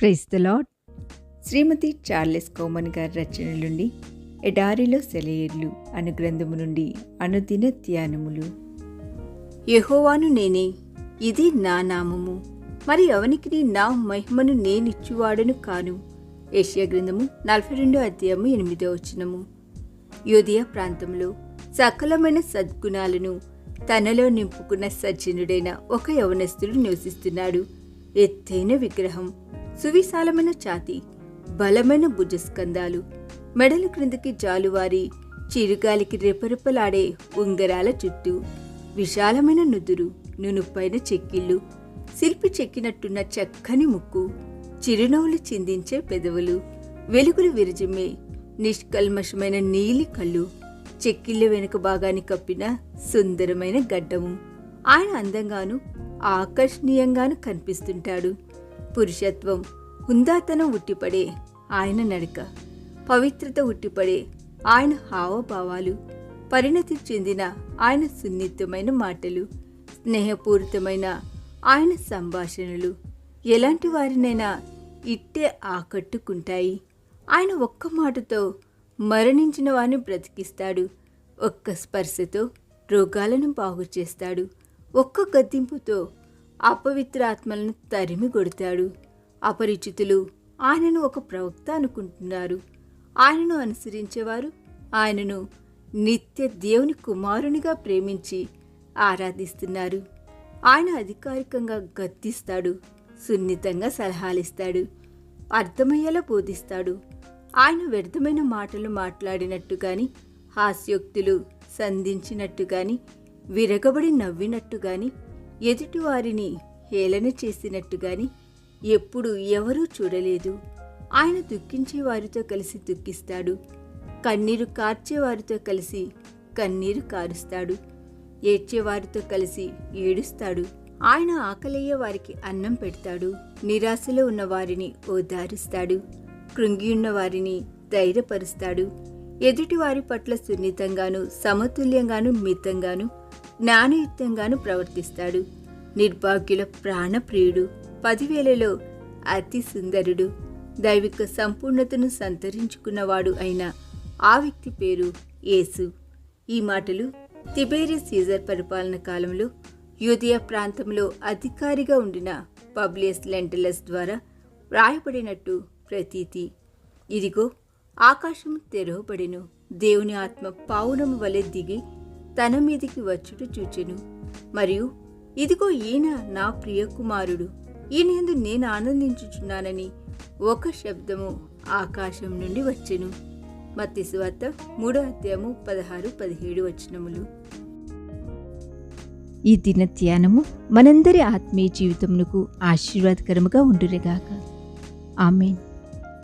Praise the Lord Shrimati Charles Cowman గారి రచన నుండి ఎడారిలో సెలయేర్లు అను గ్రంథము నుండి అనుదిన ధ్యానములు. యెహోవాను నేనే ఇది నా నామము. మరి అవనికి నా మహిమను నేనిచ్చువాడను కాను. ఏషియా గ్రంథము నలభై రెండో అధ్యాయము ఎనిమిదో వచనము. యోధియా ప్రాంతంలో సకలమైన సద్గుణాలను తనలో నింపుకున్న సజ్జనుడైన ఒక యవనస్తుడు నివసిస్తున్నాడు. ఎత్తైన విగ్రహం సువిశాలమైన ఛాతి బలమైన భుజస్కందాలు మెడల క్రిందకి జాలువారి చిరుగాలికి రెపరెపలాడే ఉంగరాల చుట్టూ విశాలమైన నుదురు నునుపైన చెక్కిళ్ళు శిల్పి చెక్కినట్టున్న చక్కని ముక్కు చిరునవ్వులు చిందించే పెదవులు వెలుగులు విరజిమ్మే నిష్కల్మషమైన నీలి కళ్ళు చెక్కిళ్ళ వెనుక భాగాన్ని కప్పిన సుందరమైన గడ్డము. ఆయన అందంగాను ఆకర్షణీయంగాను కనిపిస్తుంటాడు. పురుషత్వం. హుందాతనం ఉట్టిపడే ఆయన నడక. పవిత్రత ఉట్టిపడే ఆయన హావభావాలు. పరిణతి చెందిన ఆయన సున్నితమైన మాటలు. స్నేహపూరితమైన ఆయన సంభాషణలు. ఎలాంటి వారినైనా ఇట్టే ఆకట్టుకుంటాయి. ఆయన ఒక్క మాటతో మరణించిన వారిని బ్రతికిస్తాడు. ఒక్క స్పర్శతో రోగాలను బాగు చేస్తాడు ఒక్క గద్దింపుతో అపవిత్ర ఆత్మలను తరిమి కొడతాడు. అపరిచితులు ఆయనను ఒక ప్రవక్త అనుకుంటున్నారు. ఆయనను అనుసరించేవారు ఆయనను నిత్య దేవుని కుమారునిగా ప్రేమించి ఆరాధిస్తున్నారు. ఆయన అధికారికంగా గద్దిస్తాడు సున్నితంగా సలహాలిస్తాడు అర్థమయ్యేలా బోధిస్తాడు. ఆయన వ్యర్థమైన మాటలు మాట్లాడినట్టు కానీ హాస్యోక్తులు సంధించినట్టు కానీ విరగబడి నవ్వినట్టు కానీ ఎదుటివారిని హేళన చేసినట్టుగాని ఎప్పుడు ఎవరూ చూడలేదు. ఆయన దుఃఖించే వారితో కలిసి దుఃఖిస్తాడు. కన్నీరు కార్చేవారితో కలిసి కన్నీరు కారుస్తాడు. ఏడ్చేవారితో కలిసి ఏడుస్తాడు. ఆయన ఆకలయ్యే వారికి అన్నం పెడతాడు. నిరాశలో ఉన్న వారిని ఓదారుస్తాడు. కృంగి వారిని ధైర్యపరుస్తాడు. ఎదుటివారి పట్ల సున్నితంగాను సమతుల్యంగాను మితంగాను జ్ఞానయుక్తంగాను ప్రవర్తిస్తాడు. నిర్భాగ్యుల ప్రాణప్రియుడు పదివేలలో అతి సుందరుడు దైవిక సంపూర్ణతను సంతరించుకున్నవాడు అయిన ఆ వ్యక్తి పేరు యేసు. ఈ మాటలు తిబేరియస్ సీజర్ పరిపాలన కాలంలో యూదియా ప్రాంతంలో అధికారిగా ఉండిన పబ్లియస్ లెంటలస్ ద్వారా వ్రాయబడినట్టు ప్రతీతి. ఇదిగో ఆకాశం తెరవబడెను. దేవుని ఆత్మ పావునము వలె దిగి తన మీదికి వచ్చుట చూచెను. మరియు ఇదిగో ఈయన నా ప్రియ కుమారుడు ఈయనందు నేను ఆనందించుచున్నానని ఒక శబ్దము ఆకాశం నుండి వచ్చెను. మత్తిసువార్త మూడో అధ్యాయము పదహారు పదిహేడు వచనములు. ఈ దిన ధ్యానము మనందరి ఆత్మీయ జీవితమునకు ఆశీర్వాదకరముగా ఉండురేగాక ఆమెన్.